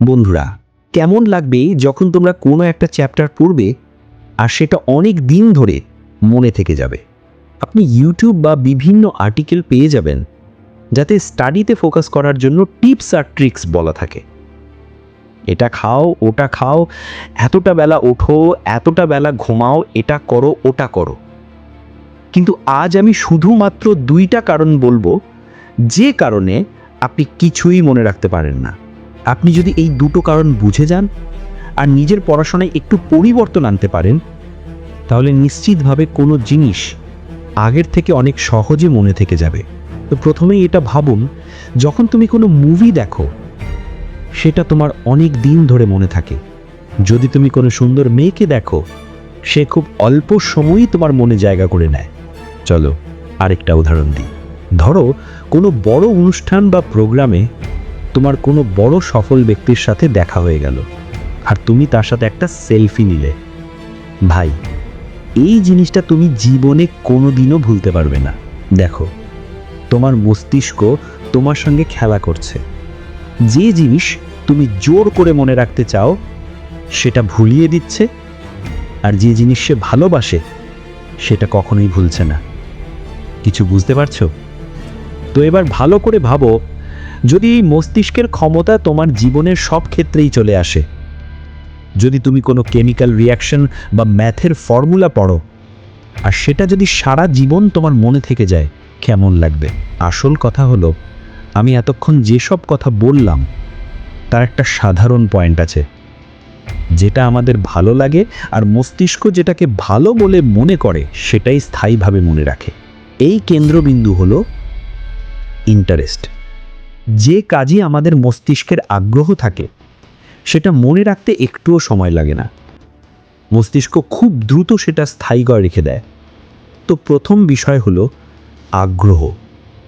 বন্ধুরা, কেমন লাগবে যখন তোমরা কোনো একটা চ্যাপ্টার পড়বে আর সেটা অনেক দিন ধরে মনে থেকে যাবে? আপনি ইউটিউব বা বিভিন্ন আর্টিকেল পেয়ে যাবেন যাতে স্টাডিতে ফোকাস করার জন্য টিপস আর ট্রিক্স বলা থাকে। এটা খাও, ওটা খাও, এতটা বেলা ওঠো, এতটা বেলা ঘুমাও, এটা করো, ওটা করো। কিন্তু আজ আমি শুধুমাত্র দুইটা কারণ বলব, যে কারণে আপনি কিছুই মনে রাখতে পারেন না। আপনি যদি এই দুটো কারণ বুঝে যান আর নিজের পড়াশোনায় একটু পরিবর্তন আনতে পারেন, তাহলে নিশ্চিতভাবে কোনো জিনিস আগের থেকে অনেক সহজে মনে থেকে যাবে। তো প্রথমেই এটা ভাবুন, যখন তুমি কোনো মুভি দেখো, সেটা তোমার অনেক দিন ধরে মনে থাকে। যদি তুমি কোনো সুন্দর মেয়েকে দেখো, সে খুব অল্প সময়ই তোমার মনে জায়গা করে নেয়। চলো আরেকটা উদাহরণ দিই। ধরো কোনো বড় অনুষ্ঠান বা প্রোগ্রামে তোমার কোনো বড় সফল ব্যক্তির সাথে দেখা হয়ে গেল। আর তুমি তার সাথে একটা সেলফি নিলে। ভাই, এই জিনিসটা তুমি জীবনে কোনোদিনও ভুলতে পারবে না। দেখো, তোমার মস্তিষ্ক তোমার সঙ্গে খেলা করছে। যে জিনিস তুমি জোর করে মনে রাখতে চাও, সেটা ভুলিয়ে দিচ্ছে। আর যে জিনিস সে ভালোবাসে, সেটা কখনোই ভুলছে না। কিছু বুঝতে পারছ? তো এবার ভালো করে ভাবো যদি এই মস্তিষ্কের ক্ষমতা তোমার জীবনের সব ক্ষেত্রেই চলে আসে। যদি তুমি কোনো কেমিক্যাল রিয়াকশন বা ম্যাথের ফর্মুলা পড়ো, আর সেটা যদি সারা জীবন তোমার মনে থেকে যায়, কেমন লাগবে? আসল কথা হলো, আমি এতক্ষণ যেসব কথা বললাম, তার একটা সাধারণ পয়েন্ট আছে। যেটা আমাদের ভালো লাগে আর মস্তিষ্ক যেটাকে ভালো বলে মনে করে, সেটাই স্থায়ীভাবে মনে রাখে। এই কেন্দ্রবিন্দু হলো ইন্টারেস্ট যে কাজে আমাদের মস্তিষ্কের আগ্রহ থাকে, সেটা মনে রাখতে একটুও সময় লাগে না। মস্তিষ্ক খুব দ্রুত সেটা স্থায়ী করে রেখে দেয়। তো প্রথম বিষয় হলো আগ্রহ।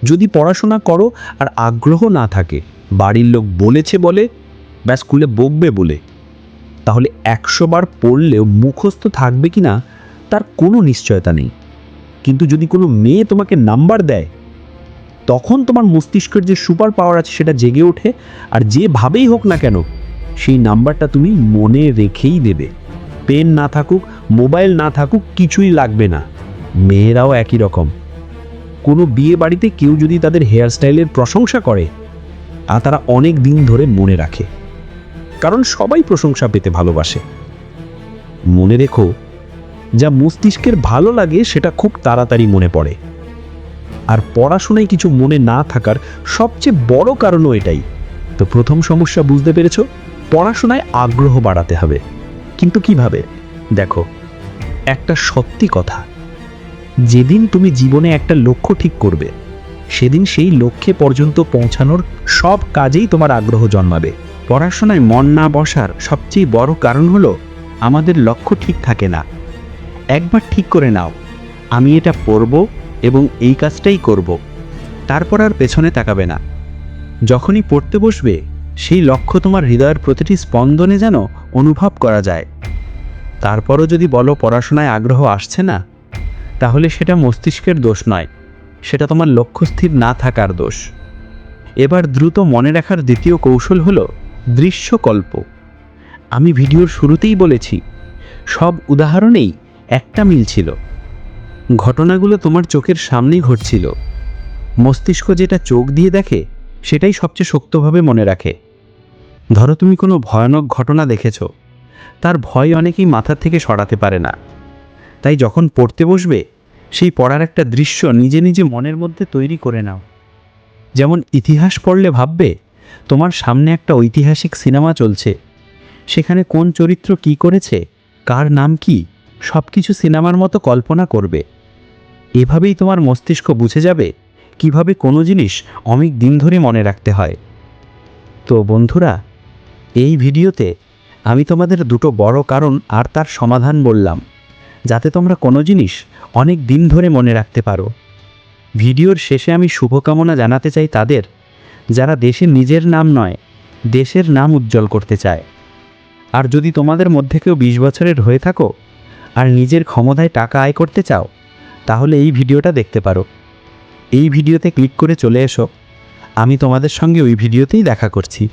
যদি পড়াশোনা করো আর আগ্রহ না থাকে, বাড়ির লোক বলেছে বলে, বা স্কুলে বকবে বলে, তাহলে একশো বার পড়লেও মুখস্থ থাকবে কি না তার কোনো নিশ্চয়তা নেই। কিন্তু যদি কোনো মেয়ে তোমাকে নাম্বার দেয় তখন তোমার মস্তিষ্কের যে সুপার পাওয়ার আছে সেটা জেগে ওঠে, আর যেভাবেই হোক না কেন, সেই নাম্বারটা তুমি মনে রেখেই দেবে। পেন না থাকুক মোবাইল না থাকুক, কিছুই লাগবে না। মেয়েরাও একই রকম। কোনো বিয়ে বাড়িতে কেউ যদি তাদের হেয়ার স্টাইলের প্রশংসা করে আর তারা অনেক দিন ধরে মনে রাখে। কারণ সবাই প্রশংসা পেতে ভালোবাসে। মনে রেখো, যা মস্তিষ্কের ভালো লাগে সেটা খুব তাড়াতাড়ি মনে পড়ে। আর পড়াশোনায় কিছু মনে না থাকার সবচেয়ে বড় কারণও এটাই। তো প্রথম সমস্যা বুঝতে পেরেছ? পড়াশোনায় আগ্রহ বাড়াতে হবে। কিন্তু কীভাবে? দেখো, একটা সত্যি কথা। যেদিন তুমি জীবনে একটা লক্ষ্য ঠিক করবে, সেদিন সেই লক্ষ্যে পর্যন্ত পৌঁছানোর সব কাজেই তোমার আগ্রহ জন্মাবে। পড়াশোনায় মন না বসার সবচেয়ে বড় কারণ হলো, আমাদের লক্ষ্য ঠিক থাকে না। একবার ঠিক করে নাও, আমি এটা পড়ব এবং এই কাজটাই করব। তারপর আর পেছনে তাকাবে না। যখনই পড়তে বসবে, সেই লক্ষ্য তোমার হৃদয়ের প্রতিটি স্পন্দনে যেন অনুভব করা যায়। তারপরও যদি বলো পড়াশোনায় আগ্রহ আসছে না, তাহলে সেটা মস্তিষ্কের দোষ নয়, সেটা তোমার লক্ষ্য স্থির না থাকার দোষ। এবার দ্রুত মনে রাখার দ্বিতীয় কৌশল হলো দৃশ্যকল্প। আমি ভিডিওর শুরুতেই বলেছি, সব উদাহরণেই একটা মিল ছিল। ঘটনাগুলো তোমার চোখের সামনেই ঘটছিল। মস্তিষ্ক যেটা চোখ দিয়ে দেখে, সেটাই সবচেয়ে শক্তভাবে মনে রাখে। ধরো তুমি কোনো ভয়ানক ঘটনা দেখেছ। তার ভয় অনেকেই মাথা থেকে সরাতে পারে না। তাই যখন পড়তে বসবে, সেই পড়ার একটা দৃশ্য নিজে নিজে মনের মধ্যে তৈরি করে নাও। যেমন ইতিহাস পড়লে ভাববে, তোমার সামনে একটা ঐতিহাসিক সিনেমা চলছে। সেখানে কোন চরিত্র কি করেছে, কার নাম কি সব কিছু সিনেমার মতো কল্পনা করবে। এভাবেই তোমার মস্তিষ্ক বুঝে যাবে কীভাবে কোনো জিনিস অনেক দিন ধরে মনে রাখতে হয়। তো বন্ধুরা, এই ভিডিওতে আমি তোমাদের দুটো বড় কারণ আর তার সমাধান বললাম, যাতে তোমরা কোনো জিনিস অনেক দিন ধরে মনে রাখতে পারো। ভিডিওর শেষে আমি শুভকামনা জানাতে চাই তাদের, যারা দেশে নিজের নাম নয়, দেশের নাম উজ্জ্বল করতে চায়। আর যদি তোমাদের মধ্যে কেউ বিশ বছরের হয়ে থাকো, আর নিজের ক্ষমতায় টাকা আয় করতে চাও তাহলে এই ভিডিওটা দেখতে পারো। এই ভিডিওতে ক্লিক করে চলে এসো। আমি তোমাদের সঙ্গে ওই ভিডিওতেই দেখা করছি।